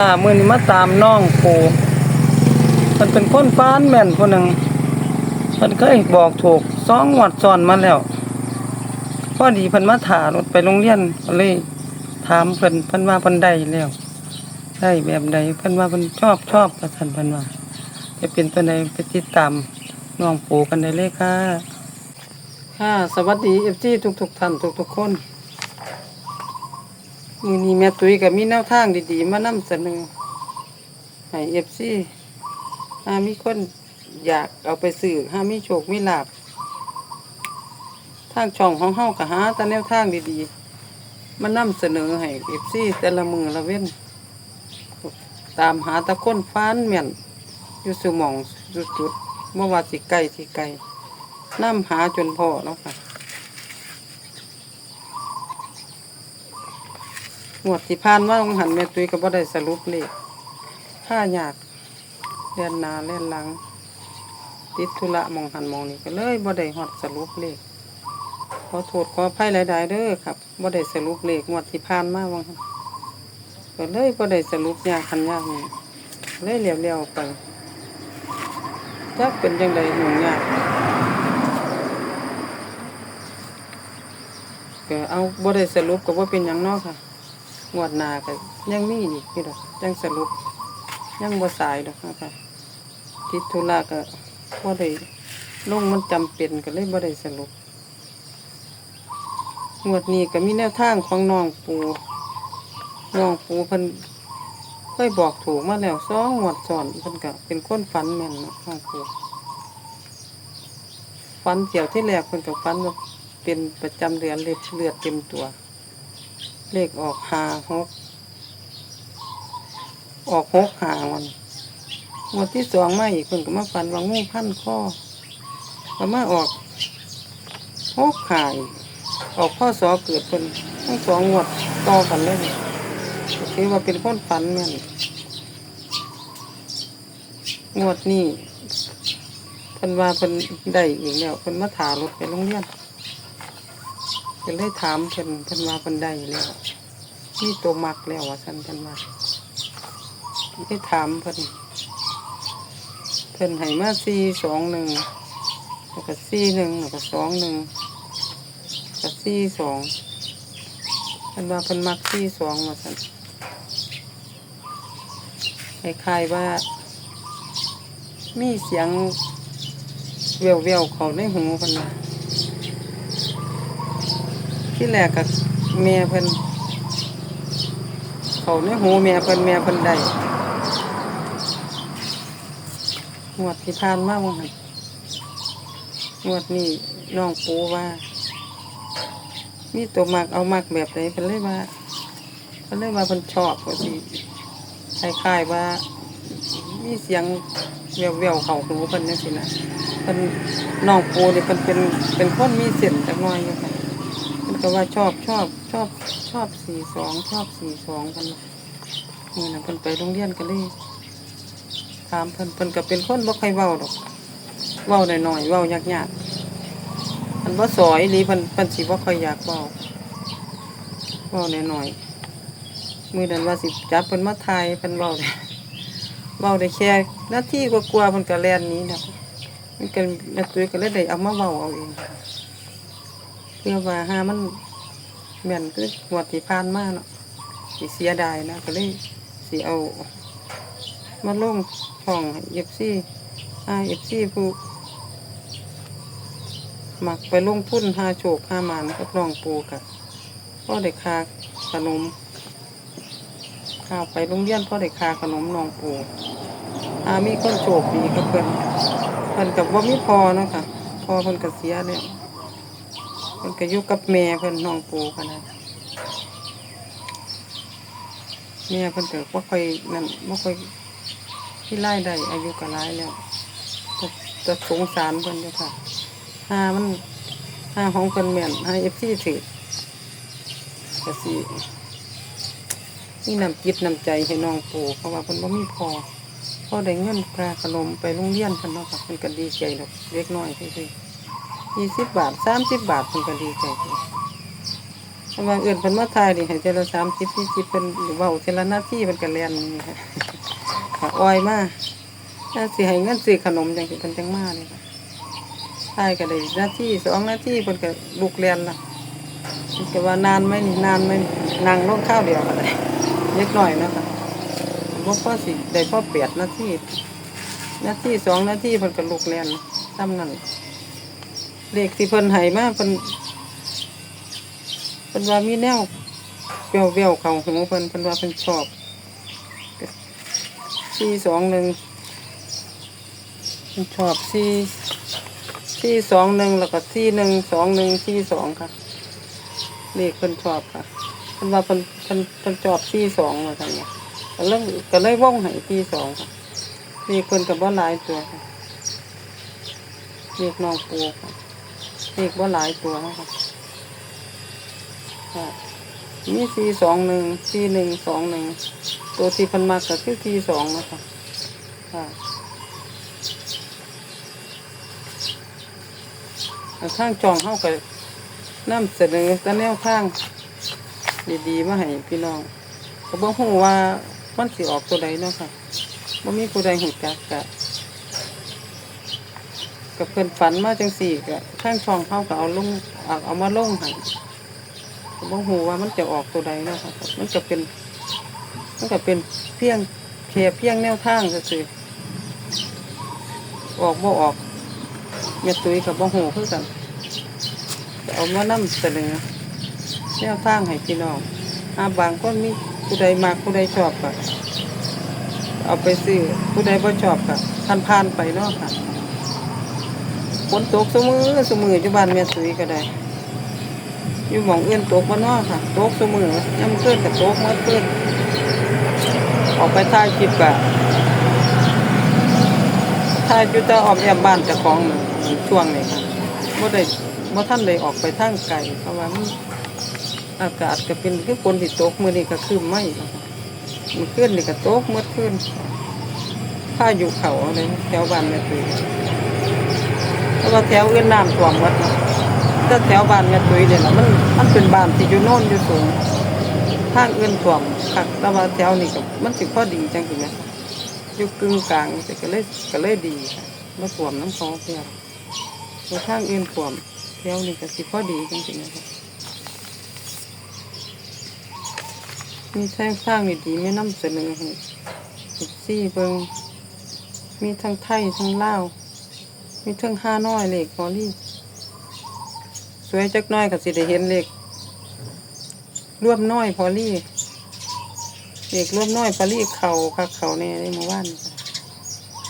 อ่ามื้อนี้มาตามน้องปูมันเป็นคนฟ้านแม่นผู้หนึ่งมันเคยบอกถูกสองงวดซ้อนมาแล้วพอดีเพิ่นมาถารถไปโรงเรียนก็เลย ถามเพิ่นเพิ่นว่าเพิ่นได้แล้วได้แบบใดเพิ่นว่าเพิ่นชอบชอบประสันเพิ่นว่าจะเป็นตัวใดไปติดตามน้องปูกันได้เลยค่ะ ค่ะ สวัสดี FG ทุกๆท่านทุกๆคน มือนี้แม่ตุ้ยก็มีแนวทางดีๆ มานำเสนอให้เอฟซีถ้ามีคนอยากเอาไปซื้อถ้ามีโชคมีลาบทางช่องของเฮาก็หาแต่แนวทางดีๆ มานำเสนอให้เอฟซีแต่ละมือละเว้น ตามหาตะคนฟ้านแม่นอยู่สมองสุดจุดๆเมื่อว่าสิไกลสิไกลนำหาจนพอแล้วค่ะ งวดที่ผ่านมาองหันแม่ตุ้ยก็บ่ได้สรุปเลขค่ายากเลียนนาเลียนหลัง ติดธุระมองหันมองนี่ก็เลยบ่ได้ฮอดสรุปเลขขอโทษขออภัยหลายๆเด้อครับบ่ได้สรุปเลขงวดที่ผ่านมาว่าหั่นก็เลยบ่ได้สรุปยากคันยากนี่เลยเรียวๆไปจักเป็นจังไดหนุ่งยากก็เอาบ่ได้สรุปก็บ่เป็นหยังเนาะค่ะ งวดหน้าก็ยังมีอีกพี่ดอกยังสรุป ยังบ่สายดอกนะคะติดธุระก็บ่ได้ลงมันจำเป็นก็เลยบ่ได้สรุปงวดนี้ก็มีแนวทางของน้องปูน้องปูเพิ่นเคยบอกถูกมาแล้วสองงวดซ้อนเพิ่นก็เป็นคนฝันแม่นนะน้องปูฝันเกี่ยวที่แรกเพิ่นก็ฝันว่าเป็นประจำเดือนเลือดเต็มตัว เลขออกหาหกออกหกหาวันงวดที่สองมาอีกคนก็มาฟันว่างูพันข้อก็มาออกหกหาอีกออกพ่อสอเกิดคนทั้งสองงวดต่อกันเลยก็ถือว่าเป็นคนฝันแม่นงวดนี้เพิ่นว่าเพิ่นได้อีกแล้วเพิ่นมาถารถไปโรงเรียน ก็เลยถามเพิ่นเพิ่นว่าเพิ่นได้แล้วมีตัวมักแล้วว่าซั่นเพิ่นว่าได้ถามเพิ่นเพิ่นให้มาสี่สองหนึ่งแล้วก็สี่หนึ่งแล้วก็สองหนึ่งก็สี่สองเพิ่นว่าเพิ่นมักสี่สองว่าซั่นคล้ายๆว่า มีเสียงแววๆเขาในหูเพิ่นว่า ที่แรกกับแม่เพิ่นเขาในหูแม่เพิ่นแม่เพิ่นได้งวดที่ผ่านมาว่าหั่นงวดนี้น้องปูว่า มีตัวมักเอามักแบบไหนเพิ่นเลยว่าเพิ่นเลยว่าเพิ่นชอบว่าสิคล้ายๆว่า มีเสียงแววๆเขาหูเพิ่นจังซี่นะเพิ่นน้องปูนี่เพิ่นเป็นเป็นคนมีเส้นจักหน่อยอยู่ค่ะ มันก็ว่าชอบชอบชอบชอบสี่สองชอบสี่สองกันนี่นะเพิ่นไปโรงเรียนกันเลยถามเพิ่นเพิ่นก็เป็นคนบ่ค่อยเว้าดอกเว้าหน่อยๆเว้ายากๆอันบ่สอยหรือเพิ่นเพิ่นสิบ่ค่อยอยากเว้าเว้าหน่อยๆมื้อนั้นว่าสิจับเพิ่นมาถ่ายเพิ่นเว้าได้เว้าได้แค่นาทีกว่าๆเพิ่นก็แล่นนี้นะมันก็แม่ตุ้ยก็เลยได้เอามาเว้าเอาเอง เพื่อว่าหามันแม่นคือหวดที่ผ่านมาเนาะสิเสียดายนะก็เลยสิเอามาลงห้องเอฟซีอาเอฟซีผู้มักไปลงทุนหาโชคหาหมันกับน้องปูกับพ่อเด็กคาขนมข้าวไปโรงเรียนพ่อเด็กคาขนมน้องปูอามีคนโชคดีกับเพิ่นเพิ่นกับว่ามีพอเนาะค่ะพอเพิ่นก็เสียแล้ว เพิ่นก็อยู่กับแม่เพิ่นน้องปูกันนะแม่เพิ่นก็บ่าค่อยนั่นบ่ค่อยที่ไล่ได้อายุก็หลายแล้วแต่แต่สงสารเพิ่นเด้อค่ะหามันหาของเพิ่นแม่นหา FC ถือก็สินี่นำจิตนำใจให้น้องปูเพราะว่าเพิ่นบ่มีพอพอได้เงินค่าขนมไปโรงเรียนเพิ่นเนาะค่ะเพิ่นก็ดีใจดอกเล็กน้อยซื่อๆ ยี่สิบบาทสามสิบบาทเพิ่นก็ดีใจเพิ่นขราะว่าเอื่นเพิ่นมาทายนี่ให้เจละสามสิบสี่สิบเพิ่นเว้าเจละหน้าที่เพิ่นก็เรียนนี่ค่ะค่ะอ้อยมาถ้าสิให้เงินซื้อขนมจังสิเพิ่นจังมาเลยค่ะทายก็ได้หน้าที่สองหน้าที่เพิ่นก็ลูกเรียนละเพิ่ว่านานไหมนี่นานไหมนี่นั่งลงข้าวเดียวก็ได้เล็กหน้อยนะค่ะบ่พอสิได้พ่อเปียดหน้าที่หน้าที่สองหน้าที่เพิ่นก็ลูกเรียนซ้ำนั่น เลขที่เพิ่นให้มาเพิ่นเพิ่นว่ามีแนวเววเขาหูเพิ่นเพิ่นว่าเพิ่นชอบสี่สองหนึ่งเพิ่นชอบสี่สี่สองหนึ่งแล้วก็สี่หนึ่งสองหนึ่งสี่สองค่ะ เลขเพิ่นชอบค่ะเพิ่นว่าเพิ่นเพิ่นเพิ่นชอบสี่สองว่าซั่นเนี่ยก็เลยก็เลยว่องให้สี่สองค่ะเลขเพิ่นก็บ่หลายตัวค่ะเลขน้องปูค่ะ เลขบ่หลายตัวนะคะค่ะมีสี่สองหนึ่งสี่หนึ่งสองหนึ่งตัวที่พันมากก็คือสี่สองนะคะค่ะอันข้างจองเข้ากับน้ำเสนอต่แนวทางดีๆมาให้พี่น้องก็บอกหูว่ามันสิออกตัวใดเนาะค่ะบ่มีผู้ใดหูจักกะ กับเพิ่นฝันมาจังสี่กะข้างช่องเข้าก็เอาลงเอาเอามาลงให้ผมบ่ฮู้ว่ามันจะออกตัวใดเนาะครับมันจะเป็นมันก็เป็นเพียงแค่เพียงแนวทางซื่อๆออกบ่ออกเม็ดตุ้ยกับบ่ฮู้คือกันจะเอามานำเสนอแนวทางให้พี่น้องอาบางคนมีผู้ใดมักผู้ใดชอบก็เอาไปซื้อผู้ใดบ่ชอบก็ผ่านๆไปเนาะค่ะ ฝนตกซุมือซุมืออยู่บ้านแม่ตุ้ยก็ได้ อยู่หมองเอื้อนตกบ่เนอค่ะ ตกเสมอย่ำเกินกับตกมาเกินออกไปถ่ายคลิปกะถ่ายอยู่แต่ออมแอมบ้านเจ้าของน่ะช่วงนี้ค่ะบ่ได้บ่อทันได้ออกไปทางไกลเพราะว่าอากาศก็เป็นคือฝนที่ตกมือนี้ก็คืมไม่นะคะมื้อนนี่ก็ตกเมื่อคืนพายุเขาอะไรแถวบ้านแม่ตุ้ย เพราะว่าแถวอื่นน้ำท่วมหมดนะถ้าแถวบ้านแม่ตุ้ยเนี่ยนะมันมันเป็นบ้านที่อยู่โน่นอยู่สูงทางอื่นท่วมคักแต่ว่าแถวนี้ก็มันสิพอดีจังซี่แหมอยู่กึ่งกลางแต่ก็เลยก็เลยดีค่ะบ่ท่วมน้ำคลองเพียแต่ทางอื่นท่วมแถวนี้ก็สิพอดีจังซี่นะคะมีแท่งสร้างดีๆไม่นำเสนอให้ซี่เบิงมีทั้งไทยทั้งลาว มีเทั้งห้าน้อยเลขพอลี่ สวยจักน้อยก็สิได้เห็นเลขร่วมน้อยพอลี่เลขร่วมน้อยพอลี่เข่าคักเข่าแน่ในเมื่อวาน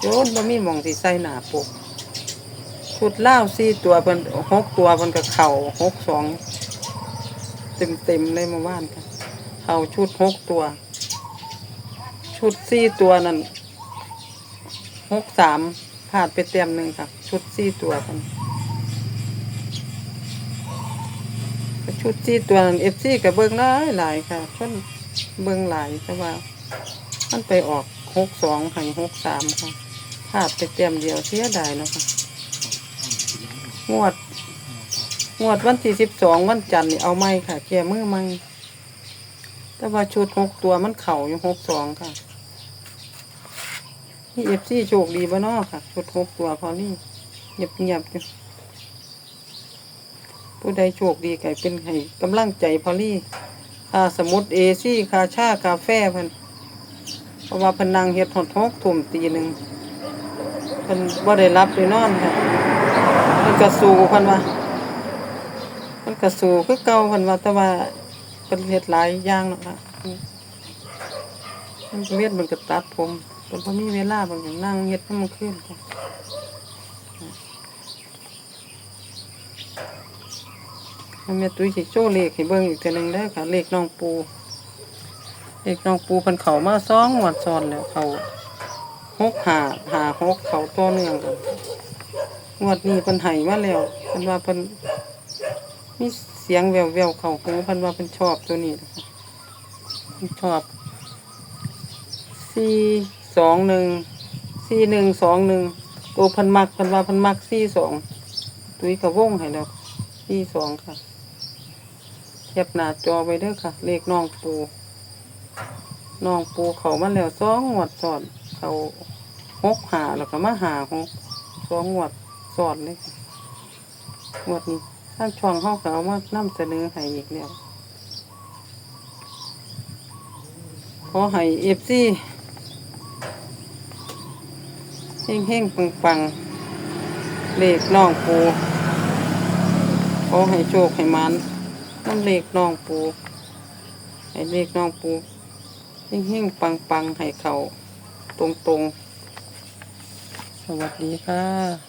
โยนบ่มีหมองสิใส่หน้าปกชุดเล่าวสี่ตัวเพิ่นหกตัวเพิ่นก็เข่าหกสองเต็มเต็มๆเลยเมื่อวานค่ะเข่าชุดหกตัว ชุดสี่ตัวนั่นหกสาม พลาดไปเต็มหนึ่งค่ะ ชุดสี่ตัวเพิ่นชุดที่ตัวเอฟซีกับเบิ้งหลายหลายค่ะเพิ่นเบิ้งหลายแต่ว่า มันไปออกหกสองหัหกสามค่ะพลาดไปเต็มเดียวเสียดายเนาะค่ะงวด งวดวันที่สิบสองวันจันทร์นี่เอาไม่ค่ะแก่มือไม่แต่ว่าชุดหกตัวมันเข่าอยู่หกสองค่ะ นี่เอฟซีโชคดีบ้านนอค่ะชุดหกตัวพอนี่เงียบเงียบอยู่ผู้ใดโชคดีไก่เป็นให้กำลังใจพอลี่ค่าสมุดเอซี่คาชากาแฟเพิ่นเพราะว่าเพิ่นนั่งเฮ็ดหดหกทุ่มตีหนึ่งเพิ่นบ่ได้รับได้นอนค่ะเพิ่นก็สู้เพิ่นว่าเพิ่นก็สู้คือเก่าเพิ่นว่าแต่ว่าเพิ่นเฮ็ดหลายอย่างเนาะค่ะมันเวียนมันก็ตัดผม เพิ่นบ่มีเวลาเพิ่นก็นั่งเฮ็ดให้มันขึ้นค่ะแม่ตุ้ยสิโชว์เลขให้เบิ่งอีกเทีนึงได้ค่ะ เลขน้องปูเลขน้องปูเพิ่นเขามาสองงวดซ้อนแล้วเขาหกหาหาหกเขาต่อเนื่องกันงวดนี้เพิ่นให้มาแล้วเพิ่นว่าเพิ่นมีเสียงแววๆเขาหูเพิ่นว่าเพิ่นชอบตัวนี้นะคะชอบสี่ สองหนึ่งสี่หนึ่งสองหนึ่งตัวพิ่นมักพิ่นว่าพิ่นมักสี่สองตุ้ยกับวงให้แล้วสี่สองค่ะแถปหน้าจอไว้เด้อค่ะ เลขน้องปูน้องปูเขามาแล้วสองงวดซ้อนเขาหกหาแล้วก็มาหาหกสองงวดซ้อนเลยค่ะงวดนี้ทางช่องเขาก็เอามานำเสนอให้อีกแล้วขอให้เอฟซี เฮงเฮงปังปังเลขน้องปูขอให้โชคให้มันน้ำเลขน้องปูให้เลขน้องปูเฮงเฮงปังปังให้เขาตรงตรงๆสวัสดีค่ะ